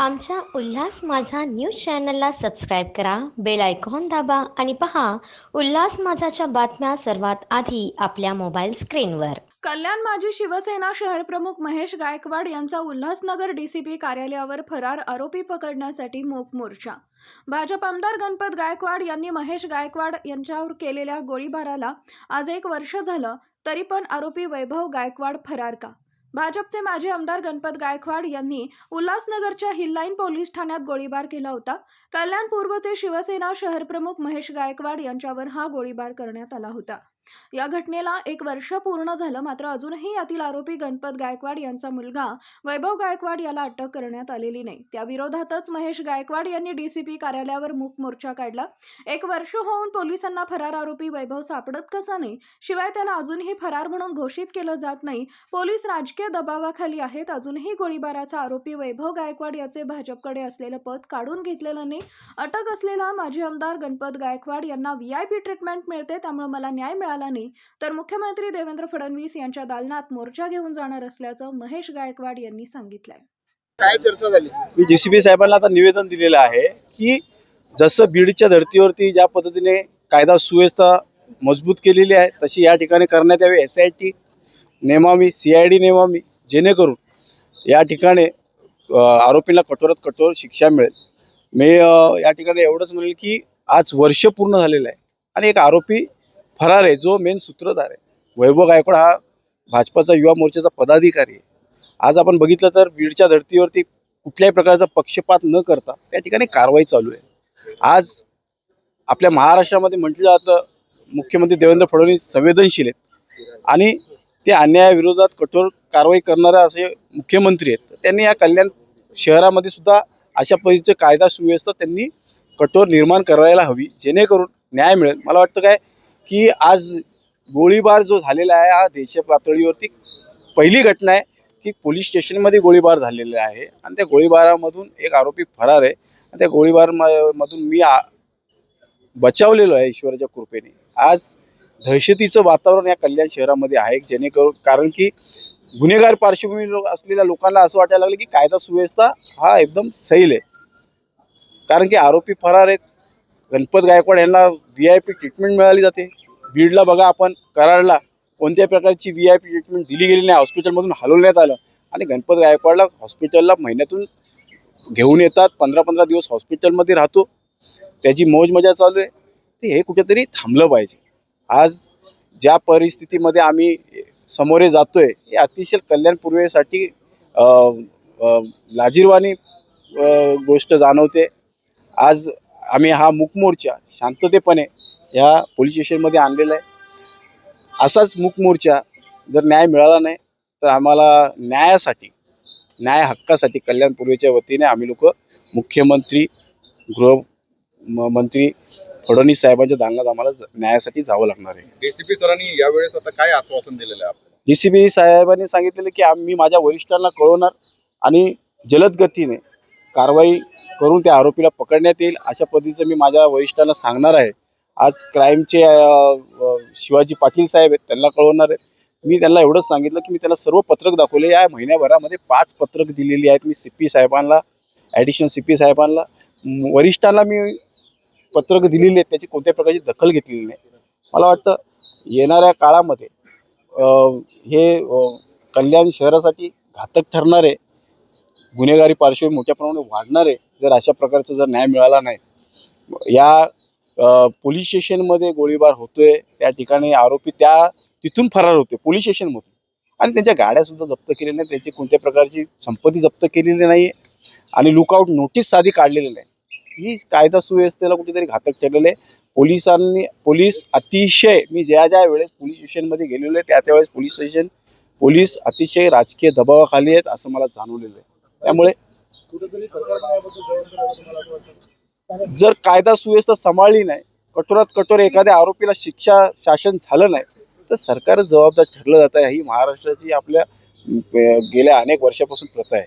आमच्या उल्हास माझा न्यूज चॅनलला सबस्क्राईब करा बेल आयकॉन दाबा आणि पहा उल्हास माझाच्या बातम्या सर्वात आधी आपल्या मोबाईल स्क्रीनवर. कल्याण माजी शिवसेना शहर प्रमुख महेश गायकवाड यांचा उल्हासनगर डीसीपी कार्यालयावर फरार आरोपी पकडण्यासाठी मूक मोर्चा. भाजप आमदार गणपत गायकवाड यांनी महेश गायकवाड यांच्यावर केलेल्या गोळीबाराला आज एक वर्ष झालं तरी पण आरोपी वैभव गायकवाड फरार का? भाजपचे माजी आमदार गणपत गायकवाड यांनी उल्हासनगरच्या हिललाईन पोलीस ठाण्यात गोळीबार केला होता. कल्याण पूर्वचे शिवसेना शहरप्रमुख महेश गायकवाड यांच्यावर हा गोळीबार करण्यात आला होता. या घटनेला एक वर्ष पूर्ण झालं मात्र अजूनही यातील आरोपी गणपत गायकवाड यांचा मुलगा वैभव गायकवाड याला अटक करण्यात आलेली नाही. त्या विरोधातच महेश गायकवाड यांनी डीसीपी कार्यालयावर मूक मोर्चा काढला. एक वर्ष होऊन पोलिसांना फरार आरोपी वैभव सापडत कसा नाही शिवाय त्याला अजूनही फरार म्हणून घोषित केलं जात नाही पोलीस राजकीय दबावाखाली आहेत. अजूनही गोळीबाराचा आरोपी वैभव गायकवाड याचे भाजपकडे असलेलं पद काढून घेतलेलं नाही. अटक असलेला माजी आमदार गणपत गायकवाड यांना व्ही आय पी ट्रीटमेंट मिळते त्यामुळे मला न्याय मिळाला नाही. तर मुख्यमंत्री देवेंद्र फडणवीस यांच्या दालनात मोर्चा घेऊन जाणार असल्याचं महेश गायकवाड यांनी सांगितलंय. काय चर्चा झाली? मी जेसीबी साहेबांना आता निवेदन दिलेलं आहे की जसं बीडच्या धर्तीवरती ज्या पद्धतीने कायदा सुव्यवस्था मजबूत केलेली आहे तशी या ठिकाणी करण्यात यावी. एस आय टी नेमावी सी आय डी नेमावी जेणेकरून या ठिकाणी आरोपींना कठोरात कठोर शिक्षा मिळेल. मी या ठिकाणी एवढंच म्हणेल की आज वर्ष पूर्ण झालेलं आहे आणि एक आरोपी फरार आहे जो मेन सूत्रधार आहे. वैभव गायकवाड हा भाजपाचा युवा मोर्चाचा पदाधिकारी आहे. आज आपण बघितलं तर बीडच्या धर्तीवरती कुठल्याही प्रकारचा पक्षपात न करता त्या ठिकाणी कारवाई चालू आहे. आज आपल्या महाराष्ट्रामध्ये म्हटलं जातं मुख्यमंत्री देवेंद्र फडणवीस संवेदनशील आहेत. आणि ते अन्यायाविरोधात कठोर कारवाई करणारे असे मुख्यमंत्री आहेत. तर त्यांनी या कल्याण शहरामध्ये सुद्धा अशा पद्धतीचं कायदा सुव्यवस्था त्यांनी कठोर निर्माण करायला हवी जेणेकरून न्याय मिळेल. मला वाटतं काय की आज गोळीबार जो झालेला आहे हा देश पातळीवरती पहिली घटना आहे की पोलीस स्टेशनमध्ये गोळीबार झालेला आहे. आणि त्या गोळीबारामधून एक आरोपी फरार आहे. आणि त्या गोळीबार म- मधून मी बचावलेलो आहे ईश्वराच्या कृपेने. आज दहशतीचं वातावरण या कल्याण शहरामध्ये आहे जेणेकरून कारण की गुन्हेगार पार्श्वभूमी लो- असलेल्या लोकांना असं वाटायला लागलं की कायदा सुव्यवस्था हा एकदम सैल आहे. कारण की आरोपी फरार आहेत. गणपत गायकवाड यांना व्ही आय पी ट्रीटमेंट मिळाली जाते. बीडला बघा आपण कराडला कोणत्याही प्रकारची व्ही आय पी ट्रीटमेंट दिली गेली नाही हॉस्पिटलमधून हलवण्यात आलं. आणि गणपत गायकवाडला हॉस्पिटलला महिन्यातून घेऊन येतात पंधरा पंधरा दिवस हॉस्पिटलमध्ये राहतो. त्याची मौज मजा चालू आहे. ते हे कुठेतरी थांबलं पाहिजे. आज ज्या परिस्थितीमध्ये आम्ही समोरे जातोय हे अतिशय कल्याण पूर्वेसाठी लाजीरवाणी गोष्ट जाणवते. आज आम्ही हा मूकमोर्चा शांततेपणे ह्या पोलीस स्टेशनमध्ये आणलेला आहे. असाच मुकमोर्चा जर न्याय मिळाला नाही तर आम्हाला न्यायासाठी न्याय हक्कासाठी कल्याण पूर्वेच्या वतीने आम्ही लोक मुख्यमंत्री गृह म- मंत्री फडणवीस साहेबांच्या दालनात आम्हाला न्यायासाठी जावं लागणार आहे. डीसीपी सरांनी यावेळेस आता काय आश्वासन दिलेलं आहे आपल्याला? डी सी बी साहेबांनी सांगितलेलं की आम्ही माझ्या वरिष्ठांना कळवणार आणि जलद गतीने कारवाई करून त्या आरोपीला पकडण्यात येईल अशा पद्धतीचं मी माझ्या वरिष्ठांना सांगणार आहे. आज क्राईमचे शिवाजी पाटील साहेब आहेत त्यांना कळवणार आहे मी त्यांना एवढंच सांगितलं की मी त्यांना सर्व पत्रक दाखवले. या महिन्याभरामध्ये पाच पत्रक दिलेली आहेत मी सी पी साहेबांना ॲडिशनल सी पी साहेबांना. म- वरिष्ठांना मी पत्रक दिलेली आहेत त्याची कोणत्याही प्रकारची दखल घेतलेली नाही. मला वाटतं येणाऱ्या काळामध्ये हे कल्याण शहरासाठी घातक ठरणारे गुन्हेगारी पार्श्वभूमी मोठ्या प्रमाणात वाढणारे जर अशा प्रकारचा जर न्याय मिळाला नाही या पोलीस स्टेशनमध्ये गोळीबार होतोय त्या ठिकाणी आरोपी त्या तिथून फरार होते पोलीस स्टेशनमधून. आणि त्यांच्या गाड्या सुद्धा जप्त केलेल्या नाही त्यांची कोणत्याही प्रकारची संपत्ती जप्त केलेली नाही आणि लुकआउट नोटीस साधी काढलेली नाही. ही कायदा सुव्यवस्थेला कुठेतरी घातक ठरलेलं आहे. पोलिसांनी पोलीस अतिशय मी ज्या ज्या वेळेस पोलीस स्टेशनमध्ये गेलेलो आहे त्या त्यावेळेस पोलीस स्टेशन पोलीस अतिशय राजकीय दबावाखाली आहेत असं मला जाणवलेलं आहे. त्यामुळे जर कायदा सुव्यवस्था सांभाळली नाही कठोरात कठोर एखाद्या आरोपीला शिक्षा शासन झालं नाही तर सरकारच जबाबदार ठरलं जात आहे. ही महाराष्ट्राची आपल्या गेल्या अनेक वर्षापासून प्रथा आहे.